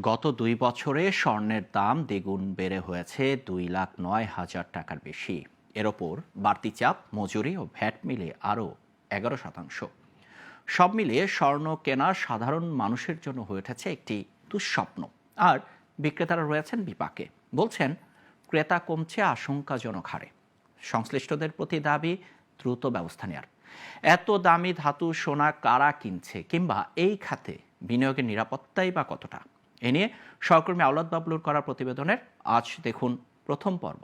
গত দুই বছরে স্বর্ণের দাম দ্বিগুণ বেড়ে হয়েছে দুই লাখ নয় হাজার টাকার বেশি। এর ওপর বাড়তি চাপ, মজুরি ও ভ্যাট মিলে আরও এগারো শতাংশ। সব মিলিয়ে স্বর্ণ কেনা সাধারণ মানুষের জন্য হয়ে উঠেছে একটি দুঃস্বপ্ন। আর বিক্রেতারা রয়েছেন বিপাকে। বলছেন, ক্রেতা কমছে আশঙ্কাজনক হারে। সংশ্লিষ্টদের প্রতি দাবি, দ্রুত ব্যবস্থা নেওয়ার এত দামি ধাতু, সোনা কারা কিনছে কিংবা এই খাতে বিনিয়োগের নিরাপত্তাই বা কতটা? এ নিয়ে সহকর্মী আওলাদ বাবলুর করা প্রতিবেদনের আজ দেখুন প্রথম পর্ব।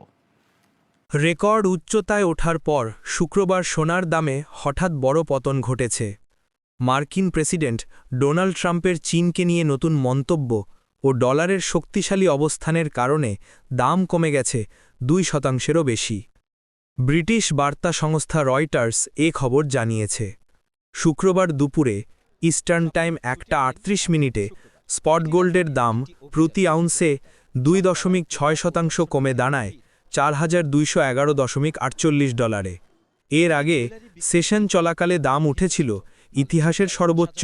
রেকর্ড উচ্চতায় ওঠার পর শুক্রবার সোনার দামে হঠাৎ বড় পতন ঘটেছে। মার্কিন প্রেসিডেন্ট ডোনাল্ড ট্রাম্পের চীনকে নিয়ে নতুন মন্তব্য ও ডলারের শক্তিশালী অবস্থানের কারণে দাম কমে গেছে দুই শতাংশেরও বেশি। ব্রিটিশ বার্তা সংস্থা রয়টার্স এ খবর জানিয়েছে। শুক্রবার দুপুরে ইস্টার্ন টাইম একটা আটত্রিশ মিনিটে স্পট গোল্ডের দাম প্রতি আউন্সে দুই দশমিক ছয় শতাংশ কমে দাঁড়ায় চার হাজার দুইশো এগারো দশমিক আটচল্লিশ ডলারে। এর আগে সেশন চলাকালে দাম উঠেছিল ইতিহাসের সর্বোচ্চ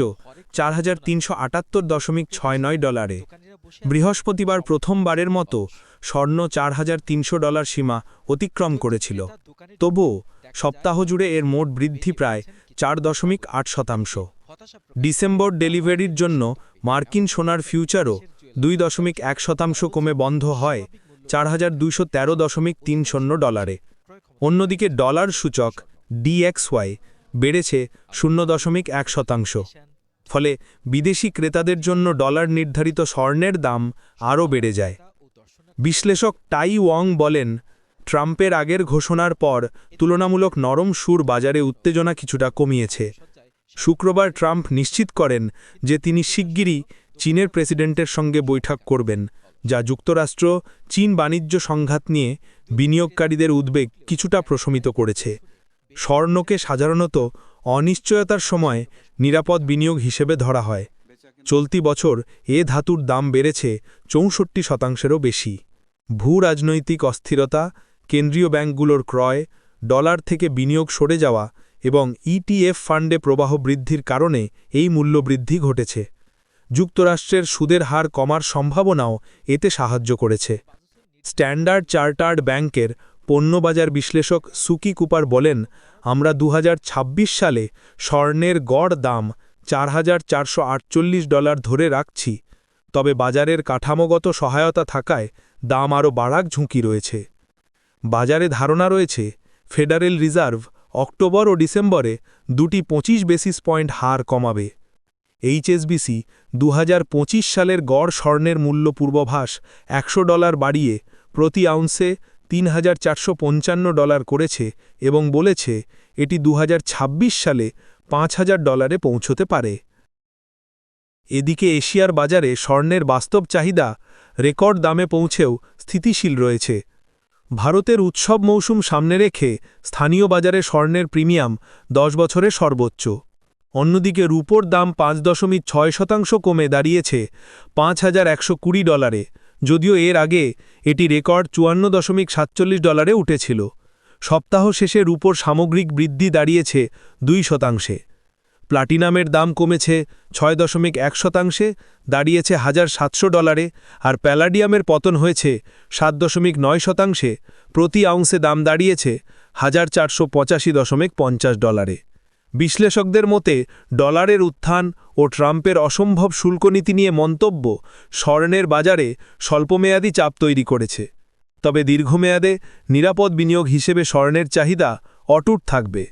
চার হাজার তিনশো আটাত্তর দশমিক ছয় নয় ডলারে। বৃহস্পতিবার প্রথমবারের মতো স্বর্ণ চার হাজার তিনশো ডলার সীমা অতিক্রম করেছিল। তবুও সপ্তাহ জুড়ে এর মোট বৃদ্ধি প্রায় চার দশমিক আট শতাংশ। ডিসেম্বর ডেলিভারির জন্য মার্কিন সোনার ফিউচারও দুই দশমিক এক শতাংশ কমে বন্ধ হয় চার হাজার দুইশো তেরো দশমিক তিন শূন্য ডলারে। অন্যদিকে ডলার সূচক ডিএক্সওয়াই বেড়েছে শূন্য দশমিক এক শতাংশ। ফলে বিদেশি ক্রেতাদের জন্য ডলার নির্ধারিত স্বর্ণের দাম আরও বেড়ে যায়। বিশ্লেষক টাই ওয়াং বলেন, ট্রাম্পের আগের ঘোষণার পর তুলনামূলক নরম সুর বাজারে উত্তেজনা কিছুটা কমিয়েছে। শুক্রবার ট্রাম্প নিশ্চিত করেন যে তিনি শিগগিরই চীনের প্রেসিডেন্টের সঙ্গে বৈঠক করবেন, যা যুক্তরাষ্ট্র, চীন বাণিজ্য সংঘাত নিয়ে বিনিয়োগকারীদের উদ্বেগ কিছুটা প্রশমিত করেছে। স্বর্ণকে সাধারণত অনিশ্চয়তার সময় নিরাপদ বিনিয়োগ হিসেবে ধরা হয়। চলতি বছর এ ধাতুর দাম বেড়েছে চৌষট্টি শতাংশেরও বেশি। ভূ রাজনৈতিক অস্থিরতা, কেন্দ্রীয় ব্যাংকগুলোর ক্রয়, ডলার থেকে বিনিয়োগ সরে যাওয়া এবং ইটিএফ ফান্ডে প্রবাহ বৃদ্ধির কারণে এই মূল্যবৃদ্ধি ঘটেছে। যুক্তরাষ্ট্রের সুদের হার কমার সম্ভাবনাও এতে সাহায্য করেছে। স্ট্যান্ডার্ড চার্টার্ড ব্যাংকের পণ্যবাজার বিশ্লেষক সুকি কুপার বলেন, আমরা দু হাজার ছাব্বিশ সালে স্বর্ণের গড় দাম চার হাজার চারশো আটচল্লিশ ডলার ধরে রাখছি। তবে বাজারের কাঠামোগত সহায়তা থাকায় দাম আরও বাড়াক ঝুঁকি রয়েছে। বাজারে ধারণা রয়েছে, ফেডারেল রিজার্ভ অক্টোবর ও ডিসেম্বরে দুটি পঁচিশ বেসিস পয়েন্ট হার কমাবে। এইচএসবিসি দু হাজার পঁচিশ সালের গড় স্বর্ণের মূল্য পূর্বভাস একশো ডলার বাড়িয়ে প্রতি আউন্সে তিন হাজার চারশো পঞ্চান্ন ডলার করেছে এবং বলেছে এটি দু হাজার ছাব্বিশ সালে পাঁচ হাজার ডলারে পৌঁছতে পারে। এদিকে এশিয়ার বাজারে স্বর্ণের বাস্তব চাহিদা রেকর্ড দামে পৌঁছেও স্থিতিশীল রয়েছে। ভারতের উৎসব মৌসুম সামনে রেখে স্থানীয় বাজারে স্বর্ণের প্রিমিয়াম দশ বছরে সর্বোচ্চ। অন্যদিকে রূপোর দাম পাঁচ দশমিক ছয় শতাংশ কমে দাঁড়িয়েছে পাঁচ হাজার একশো কুড়ি ডলারে, যদিও এর আগে এটি রেকর্ড চুয়ান্ন দশমিক সাতচল্লিশ ডলারে উঠেছিল। সপ্তাহ শেষে রূপোর সামগ্রিক বৃদ্ধি দাঁড়িয়েছে দুই শতাংশে। প্লাটিনামের দাম কমেছে ছয় দশমিক এক শতাংশে, দাঁড়িয়েছে হাজার সাতশো ডলারে, আর প্যালাডিয়ামের পতন হয়েছে সাত দশমিক নয় শতাংশে, প্রতি আউন্সে দাম দাঁড়িয়েছে হাজার চারশো পঁচাশি দশমিক পঞ্চাশ ডলারে। বিশ্লেষকদের মতে, ডলারের উত্থান ও ট্রাম্পের অসম্ভব শুল্কনীতি নিয়ে মন্তব্য স্বর্ণের বাজারে স্বল্পমেয়াদী চাপ তৈরি করেছে। তবে দীর্ঘমেয়াদে নিরাপদ বিনিয়োগ হিসেবে স্বর্ণের চাহিদা অটুট থাকবে।